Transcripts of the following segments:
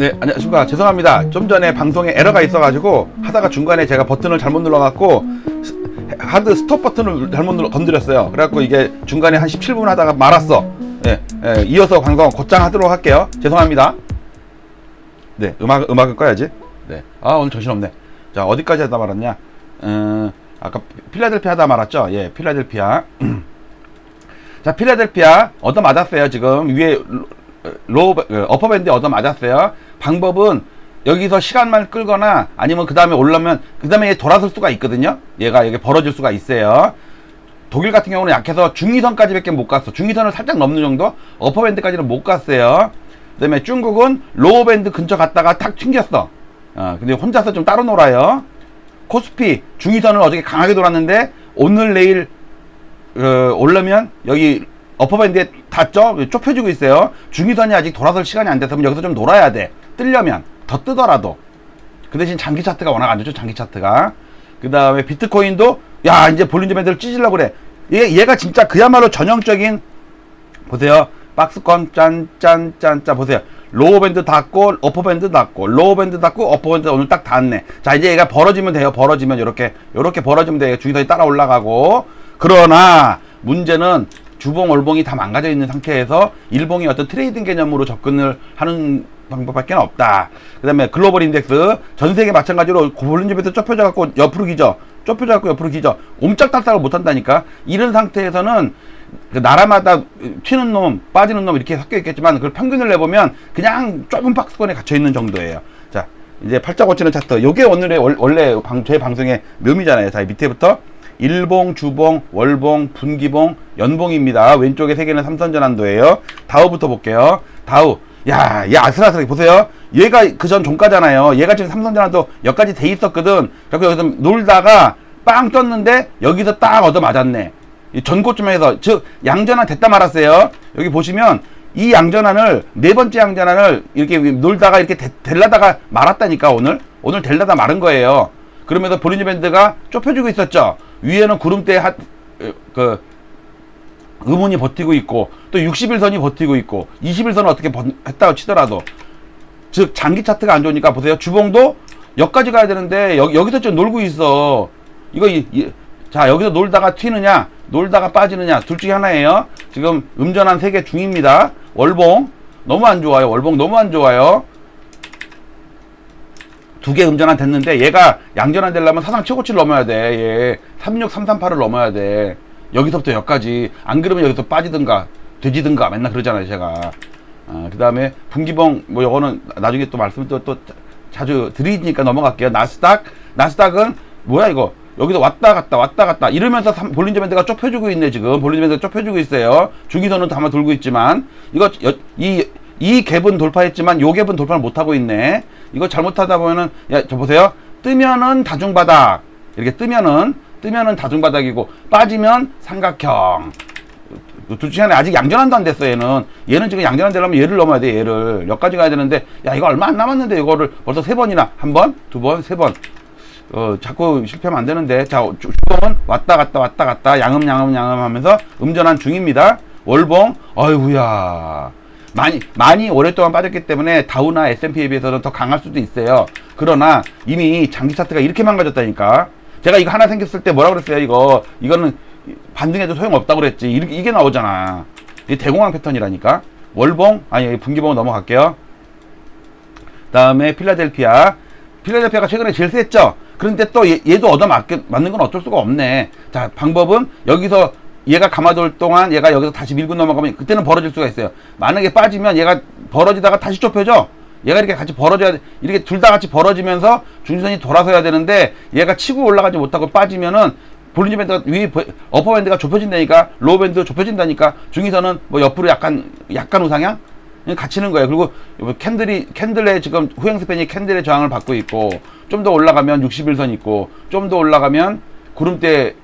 네, 안녕하십니까. 죄송합니다. 좀 전에 방송에 에러가 있어가지고 하다가 중간에 제가 버튼을 잘못 눌러갖고 스- 하드 스톱 버튼을 잘못 눌러 건드렸어요. 그래갖고 이게 중간에 한 17분 하다가 말았어. 예, 예, 이어서 방송 곧장 하도록 할게요. 죄송합니다. 네, 음악, 음악을 꺼야지. 네. 아, 오늘 정신없네. 자, 어디까지 하다 말았냐? 음, 아까 필라델피아 하다 말았죠? 예, 필라델피아. 자, 필라델피아 얻어 맞았어요. 지금 위에 로 어퍼 밴드 얻어 맞았어요. 방법은 여기서 시간만 끌거나 아니면 그 다음에 올라면 그 다음에 돌아설 수가 있거든요. 얘가 여기 벌어질 수가 있어요. 독일 같은 경우는 약해서 중위선까지밖에 못 갔어. 중위선을 살짝 넘는 정도? 어퍼 밴드까지는 못 갔어요. 그 다음에 중국은 로우 밴드 근처 갔다가 탁 튕겼어. 어, 근데 혼자서 좀 따로 놀아요. 코스피 중위선을 어저께 강하게 돌았는데 오늘 내일 어, 오려면 여기 어퍼밴드에 닿죠? 좁혀지고 있어요. 중위선이 아직 돌아설 시간이 안 돼서 여기서 좀 놀아야 돼. 뜨려면 더 뜨더라도. 그 대신 장기 차트가 워낙 안 좋죠. 장기 차트가. 그 다음에 비트코인도 야 이제 볼린저 밴드를 찢으려고 그래. 얘, 얘가 진짜 그야말로 전형적인 보세요. 박스권 짠짠짠짠 보세요. 로우 밴드 닫고 어퍼 밴드 닫고 로우 밴드 닫고 어퍼 밴드 오늘 딱 닿네. 자 이제 얘가 벌어지면 돼요. 벌어지면 이렇게 이렇게 벌어지면 돼요. 중위선이 따라 올라가고 그러나 문제는 주봉 월봉이 다 망가져 있는 상태에서 일봉이 어떤 트레이딩 개념으로 접근을 하는 방법밖에 없다. 그 다음에 글로벌 인덱스 전 세계 마찬가지로 볼린저에서 좁혀져 갖고 옆으로 기죠. 좁혀져 갖고 옆으로 기죠. 옴짝달싹을 못 한다니까. 이런 상태에서는 그 나라마다 튀는 놈, 빠지는 놈 이렇게 섞여 있겠지만 그걸 평균을 내보면 그냥 좁은 박스권에 갇혀 있는 정도예요. 자, 이제 팔자 고치는 차트. 요게 오늘의 월- 원래 방, 제 방송의 묘미잖아요. 자, 밑에부터 일봉, 주봉, 월봉, 분기봉, 연봉입니다. 왼쪽에 세 개는 삼선전환도예요. 다우부터 볼게요. 다우. 야, 얘 아슬아슬하게 보세요. 얘가 그 전 종가잖아요. 얘가 지금 삼선전환도 여기까지 돼 있었거든. 그래서 여기서 놀다가 빵 떴는데 여기서 딱 얻어 맞았네. 이 전고점에서 즉 양전환 됐다 말았어요. 여기 보시면 이 양전환을 네 번째 양전환을 이렇게 놀다가 이렇게 대, 될라다가 말았다니까 오늘 오늘 될라다 마른 거예요. 그러면서 볼린저 밴드가 좁혀지고 있었죠. 위에는 구름대 하, 어, 그 의문이 버티고 있고 또 60일선이 버티고 있고 20일선은 어떻게 버, 했다고 치더라도. 즉 장기 차트가 안 좋으니까 보세요. 주봉도 여기까지 가야 되는데 여, 여기서 좀 놀고 있어. 이거 이, 이- 자 여기서 놀다가 튀느냐 놀다가 빠지느냐 둘 중에 하나예요. 지금 음전한 세계 중입니다. 월봉. 너무 안 좋아요. 월봉 너무 안 좋아요 두 개 음전환 됐는데 얘가 양전환 되려면 사상 최고치를 넘어야 돼. 얘 36, 338을 넘어야 돼. 여기서부터 여기까지. 안 그러면 여기서 빠지든가 되지든가 맨날 그러잖아요, 제가. 아, 그 다음에 분기봉 뭐 요거는 나중에 또 말씀 또, 또 자주 드리니까 넘어갈게요. 나스닥. 나스닥은 뭐야 이거? 여기서 왔다 갔다 왔다 갔다 이러면서 삼- 볼린저 밴드가 좁혀주고 있네 지금 볼린저 밴드가 좁혀주고 있어요 중기선은 담아 돌고 있지만 이거 여- 이, 이 갭은 돌파했지만 요 갭은 돌파를 못하고 있네. 이거 잘못하다 보면은 야 저 보세요. 뜨면은 다중바닥. 이렇게 뜨면은 뜨면은 다중바닥이고 빠지면 삼각형. 둘 중에 하나 아직 양전환도 안 됐어 얘는. 얘는 지금 양전환 되려면 얘를 넘어야 돼 얘를. 여기까지 가야 되는데 야 이거 얼마 안 남았는데 이거를 벌써 세 번이나. 한 번 두 번 세 번. 어 자꾸 실패하면 안 되는데. 자 주- 주봉은 왔다 갔다 왔다 갔다. 양음 양음 양음 하면서 음전환 중입니다. 월봉 어이구야 많이 많이 오랫동안 빠졌기 때문에 다우나 S&P에 비해서는 더 강할 수도 있어요. 그러나 이미 장기 차트가 이렇게 망가졌다니까. 제가 이거 하나 생겼을 때 뭐라 그랬어요 이거? 이거는 반등해도 소용없다고 그랬지. 이렇게 이게 나오잖아. 이게 대공황 패턴이라니까. 월봉? 아니 분기봉 넘어갈게요. 다음에 필라델피아. 필라델피아가 최근에 제일 셌죠? 그런데 또 얘, 도 얻어 맞게, 맞는 건 어쩔 수가 없네. 자 방법은 여기서 얘가 감아돌 동안 얘가 여기서 다시 밀고 넘어가면 그때는 벌어질 수가 있어요. 만약에 빠지면 얘가 벌어지다가 다시 좁혀져. 얘가 이렇게 같이 벌어져야 돼. 이렇게 둘 다 같이 벌어지면서 중선이 돌아서야 되는데 얘가 치고 올라가지 못하고 빠지면은 볼린저 밴드가 위 어퍼 밴드가 좁혀진다니까 로우 밴드 좁혀진다니까 중위선은 뭐 옆으로 약간 약간 우상향? 갇히는 거예요. 그리고 뭐 캔들이 캔들의 지금 후행 스 팬이 캔들의 저항을 받고 있고 좀 더 올라가면 61선 있고 좀 더 올라가면 구름대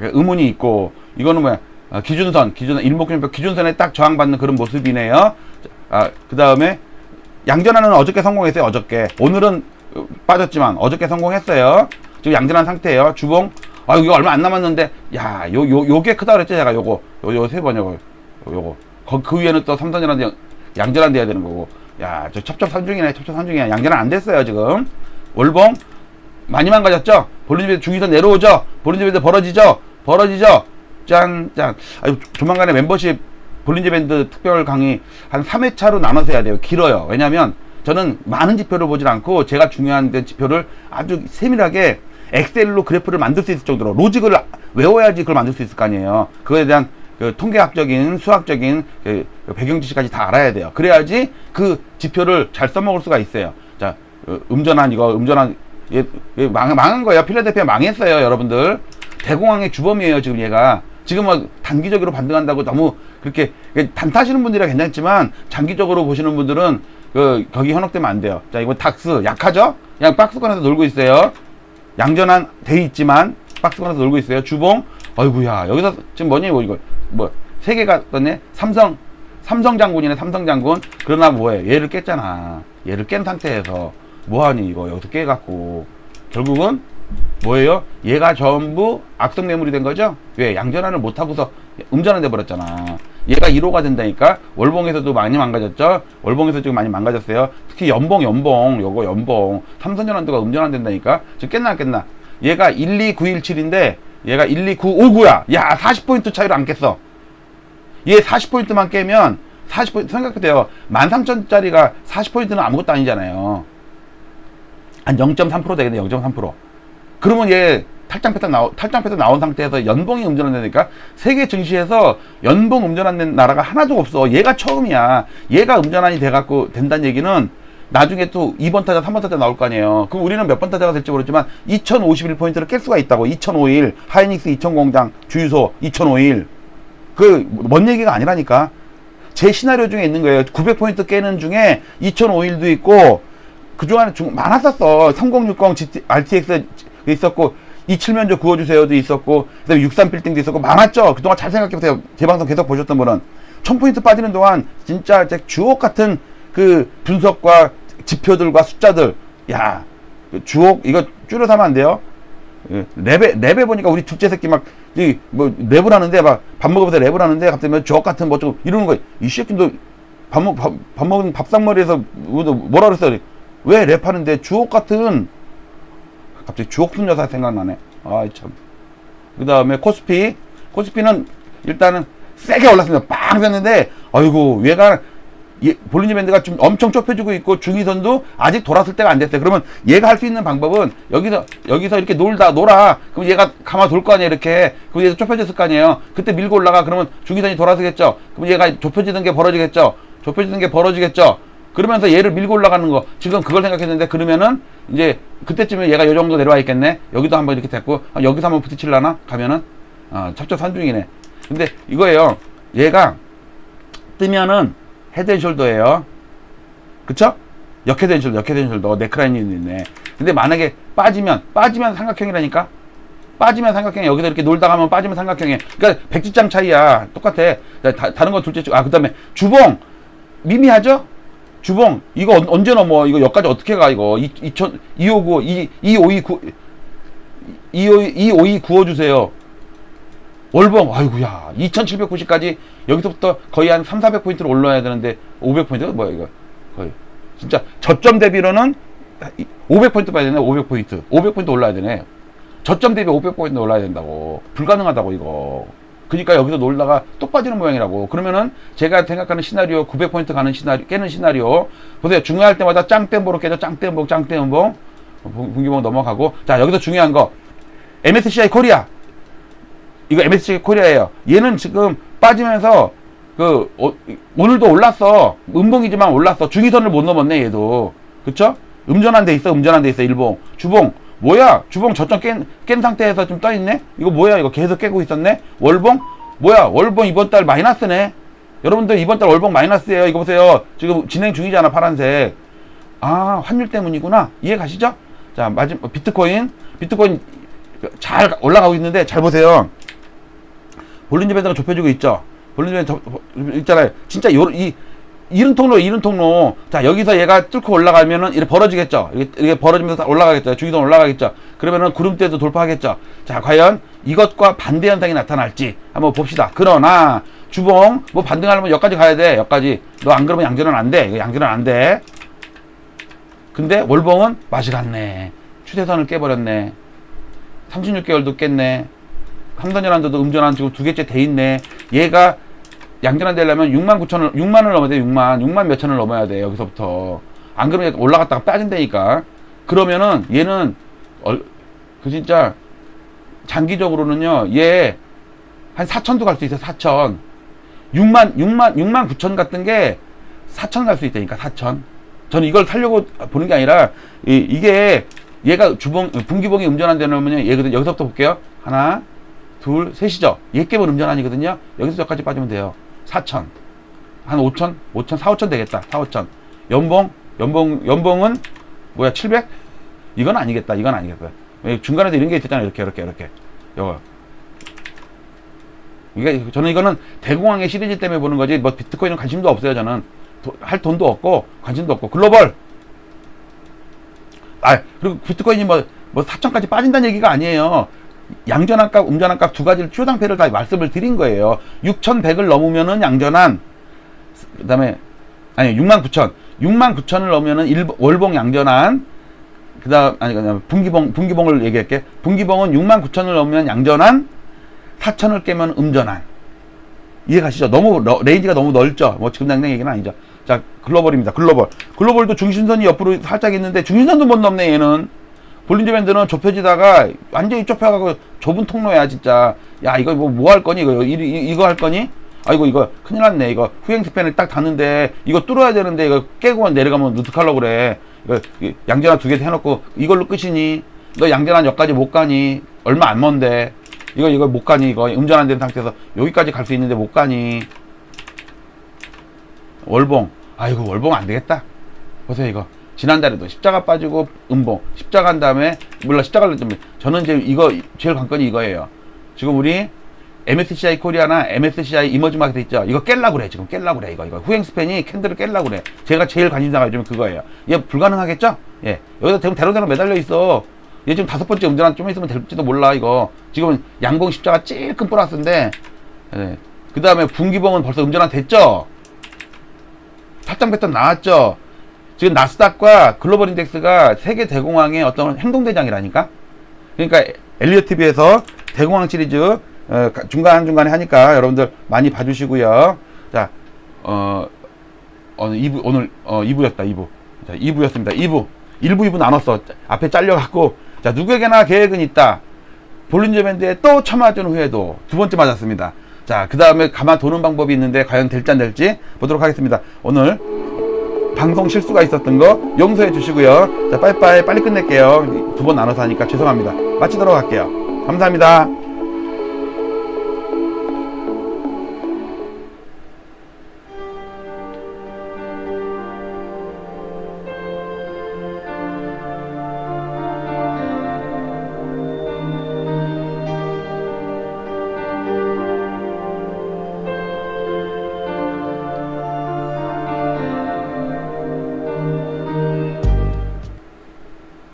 의문이 있고 이거는 뭐야 아, 기준선 기준 일목균표 기준선에 딱 저항받는 그런 모습이네요. 아, 그 다음에 양전환은 어저께 성공했어요. 어저께 오늘은 어, 빠졌지만 어저께 성공했어요. 지금 양전환 상태예요. 주봉 아 이거 얼마 안 남았는데 야 요 요 요게 크다 그랬죠 제가 요거 요 요 세 번 요거 요거 거- 그 위에는 또 삼선전환 양전환 돼야 되는 거고 야, 저 첩첩산중이네, 첩첩산중이야. 양전환 안 됐어요, 지금. 월봉 많이 망가졌죠? 볼린저밴드 중위선 내려오죠? 볼린저밴드 벌어지죠? 벌어지죠? 짠, 짠. 아유, 조만간에 멤버십 볼린저 밴드 특별 강의 한 3회차로 나눠서 해야 돼요. 길어요. 왜냐면 저는 많은 지표를 보질 않고 제가 중요한 데 지표를 아주 세밀하게 엑셀로 그래프를 만들 수 있을 정도로 로직을 외워야지 그걸 만들 수 있을 거 아니에요. 그거에 대한 그 통계학적인 수학적인 그 배경 지식까지 다 알아야 돼요. 그래야지 그 지표를 잘 써먹을 수가 있어요. 자, 어, 음전한 이거 음전한 얘, 얘 망, 망한 거예요. 필라델피아 망했어요, 여러분들. 대공황의 주범이에요, 지금 얘가. 지금 뭐 단기적으로 반등한다고 너무 그렇게 단타시는 분들이라 괜찮지만 장기적으로 보시는 분들은 그 거기 현혹되면 안 돼요. 자, 이거 닥스 약하죠? 그냥 박스권에서 놀고 있어요. 양전한 돼 있지만 박스권에서 놀고 있어요. 주봉, 어이구야 여기서 지금 뭐니 뭐 이거 뭐세 개가 떴네. 삼성 삼성 장군이네 삼성 장군. 그러나 뭐해? 얘를 깼잖아. 얘를 깬 상태에서 뭐하니 이거 여기서 깨갖고 결국은 뭐예요? 얘가 전부 악성 매물이 된 거죠? 왜? 양전환을 못하고서 음전환 돼버렸잖아. 얘가 1호가 된다니까? 월봉에서도 많이 망가졌죠? 월봉에서 지금 많이 망가졌어요. 특히 연봉, 연봉, 요거 연봉. 삼성전환도가 음전환 된다니까? 지금 깼나, 안 깼나? 얘가 12917인데, 얘가 12959야! 야, 40포인트 차이로 안 깼어. 얘 40포인트만 깨면, 40포인트, 생각해보세요. 13,000짜리가 40포인트는 아무것도 아니잖아요. 한 0.3% 되겠네, 0.3%. 그러면 얘 탈장 패턴 나오, 탈장 패턴 나온 상태에서 연봉이 음전환되니까 세계 증시에서 연봉 음전환된 나라가 하나도 없어. 얘가 처음이야. 얘가 음전환이 돼갖고 된다는 얘기는 나중에 또 2번 타자, 3번 타자 나올 거 아니에요. 그럼 우리는 몇 번 타자가 될지 모르지만 2051포인트를 깰 수가 있다고. 2051, 하이닉스 20공장 주유소 2051. 그, 뭔 얘기가 아니라니까. 제 시나리오 중에 있는 거예요. 900포인트 깨는 중에 2051도 있고, 그 중에 중 많았었어. 3060 GT, RTX 있었고, 27면조 구워주세요도 있었고, 그 다음에 63 빌딩도 있었고, 많았죠? 그동안 잘 생각해 보세요. 제 방송 계속 보셨던 분은. 1000포인트 빠지는 동안, 진짜 주옥 같은 그 분석과 지표들과 숫자들, 야, 그 주옥, 이거 줄여서 하면 안 돼요? 예, 랩에, 랩에 보니까 우리 둘째 새끼 막, 이, 뭐, 랩을 하는데, 막, 밥 먹으면서 랩을 하는데, 갑자기 뭐 주옥 같은 뭐 좀, 이러는 거야. 이 새끼 너, 밥, 먹, 밥, 밥 먹은 밥상머리에서 뭐, 뭐라 그랬어? 왜 랩하는데 주옥 같은 갑자기 주옥순 여사 생각나네. 아 참. 그 다음에 코스피. 코스피는 일단은 세게 올랐습니다. 빵 됐는데, 아이고, 얘가, 얘, 볼리니 밴드가 좀 엄청 좁혀지고 있고, 중위선도 아직 돌았을 때가 안 됐어요. 그러면 얘가 할 수 있는 방법은, 여기서, 여기서 이렇게 놀다, 놀아. 그럼 얘가 가만 돌 거 아니에요, 이렇게. 그럼 얘가 좁혀졌을 거 아니에요. 그때 밀고 올라가. 그러면 중위선이 돌아서겠죠. 그럼 얘가 좁혀지는 게 벌어지겠죠. 좁혀지는 게 벌어지겠죠. 그러면서 얘를 밀고 올라가는 거. 지금 그걸 생각했는데, 그러면은, 이제, 그때쯤에 얘가 요 정도 내려와 있겠네? 여기도 한번 이렇게 됐고, 아, 여기서 한번 부딪힐라나? 가면은, 아, 첩첩산중이네. 근데 이거예요. 얘가 뜨면은 헤드앤숄더예요. 그쵸? 역헤드앤숄더, 역헤드앤숄더, 네크라인이 있네. 근데 만약에 빠지면, 빠지면 삼각형이라니까? 빠지면 삼각형이 여기서 이렇게 놀다 가면 빠지면 삼각형이에요. 그러니까 백지장 차이야. 똑같아. 다, 다른 건 둘째 쪽. 아, 그 다음에 주봉. 미미하죠? 주봉. 이거 언- 언제 넘어? 이거 여기까지 어떻게 가, 이거? 2000, 259, 2, 2529, 2529 구워주세요. 월봉, 아이고야, 2790까지 여기서부터 거의 한 3, 400포인트로 올라야 되는데, 500포인트? 뭐야, 이거. 거의. 진짜 저점 대비로는 500포인트 봐야 되네, 500포인트. 500포인트 올라야 되네. 저점 대비 500포인트 올라야 된다고. 불가능하다고, 이거. 그러니까 여기서 놀다가 또 빠지는 모양이라고. 그러면은 제가 생각하는 시나리오, 900포인트 가는 시나리오, 깨는 시나리오. 보세요. 중요할 때마다 짱땜보로 깨져, 짱땜보, 짱땜보. 분기봉 넘어가고. 자, 여기서 중요한 거. MSCI 코리아. 이거 MSCI 코리아예요. 얘는 지금 빠지면서 그 어, 오늘도 올랐어. 음봉이지만 올랐어. 중위선을 못 넘었네 얘도. 그쵸? 음전한 데 있어. 음전한 데 있어. 일봉. 주봉. 뭐야? 주봉 저점 깬, 깬 상태에서 좀 떠있네? 이거 뭐야? 이거 계속 깨고 있었네? 월봉? 뭐야? 월봉 이번 달 마이너스네? 여러분들 이번 달 월봉 마이너스예요. 이거 보세요. 지금 진행 중이잖아. 파란색. 아, 환율 때문이구나. 이해 가시죠? 자, 마지막 비트코인. 비트코인 잘 올라가고 있는데 잘 보세요. 볼린저 밴드가 좁혀지고 있죠. 볼린저 밴드 접- 있잖아요. 진짜 요, 이 이런 통로, 이런 통로. 자, 여기서 얘가 뚫고 올라가면은 이렇게 벌어지겠죠. 이렇게, 벌어지면서 올라가겠죠. 주기동 올라가겠죠. 그러면은 구름대도 돌파하겠죠. 자, 과연 이것과 반대 현상이 나타날지 한번 봅시다. 그러나 주봉 뭐 반등하려면 여기까지 가야 돼 여기까지 너 안 그러면 양전은 안 돼 이거 양전은 안 돼 근데 월봉은 맛이 갔네 추세선을 깨버렸네 36개월도 깼네 삼선이란데도 음전한 지금 두 개째 돼 있네 얘가 양전환 되려면 6만 9천을 6만을 넘어야 돼 6만. 6만 몇 천을 넘어야 돼 여기서부터. 안 그러면 올라갔다가 빠진다니까. 그러면은 얘는 얼, 그 진짜 장기적으로는요 얘 한 4천도 갈 수 있어 4천. 6만 6만 6만 9천 같은 게 4천 갈 수 있다니까 4천. 저는 이걸 살려고 보는 게 아니라 이, 게 얘가 주봉 분기봉이 음전환 되려면요 얘거든 여기서부터 볼게요. 하나 둘 셋이죠? 얘 깨면 음전환이거든요. 여기서 저까지 빠지면 돼요 4천. 한 5천? 5천 4, 5천 되겠다. 4, 5천. 연봉? 연봉 연봉은 뭐야 700 이건 아니겠다. 이건 아니겠다. 왜 중간에도 이런 게 있었잖아 이렇게 이렇게 이렇게. 요거. 이게 저는 이거는 대공황의 시리즈 때문에 보는 거지 뭐 비트코인은 관심도 없어요 저는. 도- 할 돈도 없고 관심도 없고 글로벌. 아 그리고 비트코인이 뭐, 뭐 4천까지 빠진다는 얘기가 아니에요 양전환 값 음전환 값 두 가지를 추상패를 다 말씀을 드린 거예요 6,100을 넘으면은 양전환 그 다음에 아니 6만 9천 6만 9천을 넘으면은 일, 월봉 양전환 그 다음 아니 분기봉 분기봉을 얘기할게 분기봉은 6만 9천을 넘으면 양전환 4천을 깨면 음전환 이해가시죠? 너무 러- 레인지가 너무 넓죠. 뭐 지금 당장 얘기는 아니죠. 자 글로벌입니다. 글로벌 글로벌도 중심선이 옆으로 살짝 있는데 중심선도 못 넘네 얘는. 볼린저 밴드는 좁혀지다가 완전히 좁혀가고 좁은 통로야 진짜. 야 이거 뭐 뭐 할 거니? 이거 이, 이, 이 거 할 거니? 아이고 이거 큰일 났네. 이거 후행 스팬을 딱 닿는데 이거 뚫어야 되는데 이거 깨고 내려가면 누특하려고 그래. 이거 이 양전환 두개 해놓고 이걸로 끝이니? 너 양전환 여기까지 못 가니? 얼마 안 먼데. 이거 이거 못 가니? 이거 음전 안 된 상태에서 여기까지 갈 수 있는데 못 가니? 월봉. 아이고 월봉 안 되겠다. 보세요 이거 지난달에도 십자가 빠지고 음봉 십자가 한 다음에 물론 십자가를 좀 저는 이제 이거 제일 관건이 이거예요. 지금 우리 MSCI 코리아나 MSCI 이머징 마켓 있죠? 이거 깰라고 그래 지금 깰라고 그래 이거. 이거 후행 스팬이 캔들을 깰라고 그래. 제가 제일 관심사가 요즘 그거예요. 얘 불가능하겠죠? 예. 여기다 대로 대로 대로 매달려 있어. 얘 지금 다섯 번째 음전환 좀 있으면 될지도 몰라 이거. 지금은 양봉 십자가 찔끔 플러스인데 예. 그 다음에 분기봉은 벌써 음전환 됐죠? 탈장 패턴 나왔죠 지금 나스닥과 글로벌 인덱스가 세계 대공황의 어떤 행동대장이라니까? 그러니까 엘리엇 TV에서 대공황 시리즈 어, 가- 중간중간에 하니까 여러분들 많이 봐주시고요. 자 어, 오늘 2부 오늘 어, 2부였다 2부. 자 2부였습니다. 2부. 1부 2부 나눴어 앞에 잘려갖고. 자 누구에게나 계획은 있다. 볼린저 밴드에 또 쳐맞은 후에도 두 번째 맞았습니다. 자 그 다음에 가만 도는 방법이 있는데 과연 될지 안 될지 보도록 하겠습니다. 오늘 방송 실수가 있었던 거 용서해 주시고요. 자 빠이빠이 빨리 끝낼게요. 두 번 나눠서 하니까 죄송합니다. 마치도록 할게요. 감사합니다